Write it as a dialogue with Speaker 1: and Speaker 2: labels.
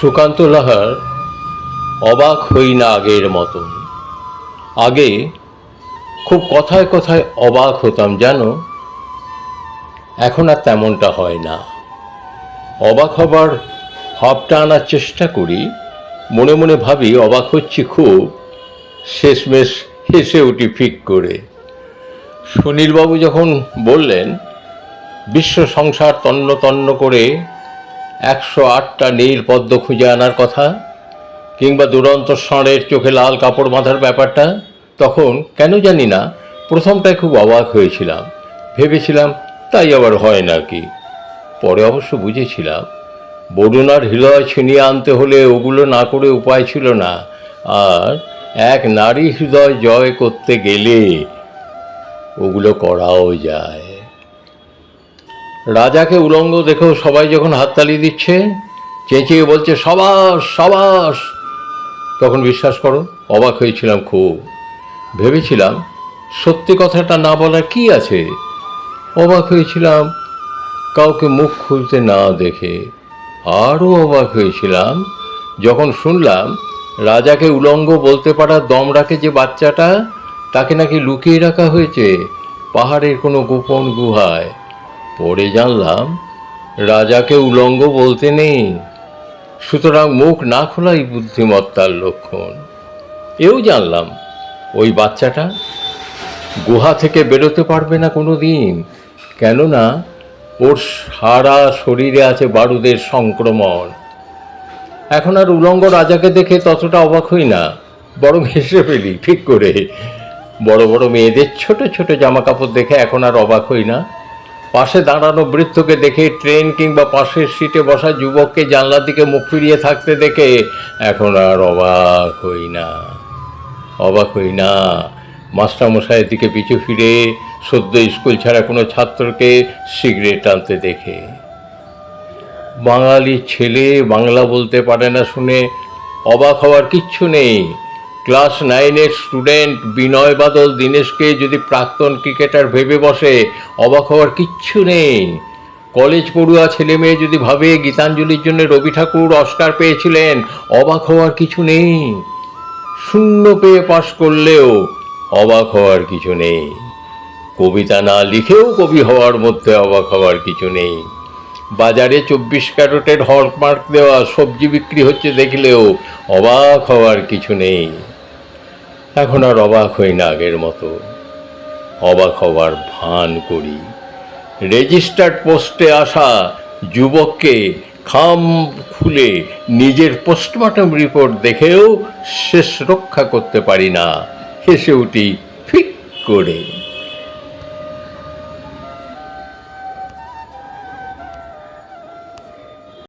Speaker 1: সুকান্ত লাহার অবাক হই না আগের মতন। আগে খুব কথায় কথায় অবাক হতাম, জানো? এখন আর তেমনটা হয় না। অবাক হবার ভাবটা আনার চেষ্টা করি, মনে মনে ভাবি অবাক হচ্ছি খুব, শেষমেশ হেসে উঠি ফিক করে। সুনীলবাবু যখন বললেন, বিশ্ব সংসার তন্ন তন্ন করে একশো আটটা নীল পদ্ম খুঁজে আনার কথা কিংবা দুরন্ত ষাঁড়ের চোখে লাল কাপড় বাঁধার ব্যাপারটা, তখন কেন জানি না প্রথমটায় খুব অবাক হয়েছিলাম। ভেবেছিলাম, তাই আবার হয় নাকি? পরে অবশ্য বুঝেছিলাম, বরুণার হৃদয় ছিনিয়ে আনতে হলে ওগুলো না করে উপায় ছিল না, আর এক নারী হৃদয় জয় করতে গেলে ওগুলো করাও যায়। রাজাকে উলঙ্গ দেখেও সবাই যখন হাততালি দিচ্ছে, চেঁচিয়ে বলছে, সবাস সবাস! তখন বিশ্বাস করো, অবাক হয়েছিলাম খুব। ভেবেছিলাম, সত্যি কথাটা না বলার কি আছে? অবাক হয়েছিলাম, কাউকে মুখ খুলতে না দেখে। আরও অবাক হয়েছিলাম, যখন শুনলাম, রাজাকে উলঙ্গ বলতে পারার দম রাখে যে বাচ্চাটা, তাকে নাকি লুকিয়ে রাখা হয়েছে, পাহাড়ের কোনো গোপন গুহায়। পরে জানলাম, রাজাকে উলঙ্গ বলতে নেই। সুতরাং মুখ না খোলাই বুদ্ধিমত্তার লক্ষণ। এও জানলাম, ওই বাচ্চাটা গুহা থেকে বেরোতে পারবে না কোনো দিন কেননা, ওর সারা শরীরে আছে বারুদের সংক্রমণ। এখন আর উলঙ্গ রাজাকে দেখে ততটা অবাক হই না, বরং হেসে ফেলি, ঠিক করে। বড় বড় মেয়েদের ছোট ছোট জামা কাপড় দেখে এখন আর অবাক হই না। পাশে দাঁড়ানো বৃদ্ধকে দেখে ট্রেন কিংবা পাশের সিটে বসা যুবককে জানলার দিকে মুখ ফিরিয়ে থাকতে দেখে এখন আর অবাক হই না। অবাক হই না। মাস্টারমশাইয়ের দিকে পিছু ফিরে সদ্য স্কুল ছাড়া কোনো ছাত্রকে সিগারেট টানতে দেখে। বাঙালি ছেলে বাংলা বলতে পারে না শুনে অবাক হওয়ার কিচ্ছু নেই। ক্লাস নাইনের স্টুডেন্ট বিনয় বাদল দীনেশকে যদি প্রাক্তন ক্রিকেটার ভেবে বসে, অবাক হওয়ার কিচ্ছু নেই। কলেজ পড়ুয়া ছেলে মেয়ে যদি ভাবে গীতাঞ্জলির জন্য রবি ঠাকুর অস্কার পেয়েছিলেন, অবাক হওয়ার কিছু নেই। শূন্য পেয়ে পাশ করলেও অবাক হওয়ার কিছু নেই। কবিতা না লিখেও কবি হওয়ার মধ্যে অবাক হওয়ার কিছু নেই। বাজারে চব্বিশ ক্যারোটের হলমার্ক দেওয়া সবজি বিক্রি হচ্ছে দেখলেও অবাক হওয়ার কিছু নেই। এখন আর অবাক হই না আগের মতো। অবাক হওয়ার ভান করি। রেজিস্টার্ড পোস্টে আসা যুবককে খাম খুলে নিজের পোস্টমর্টম রিপোর্ট দেখেও শেষ রক্ষা করতে পারি না। হেসে উঠি, ফিক করে।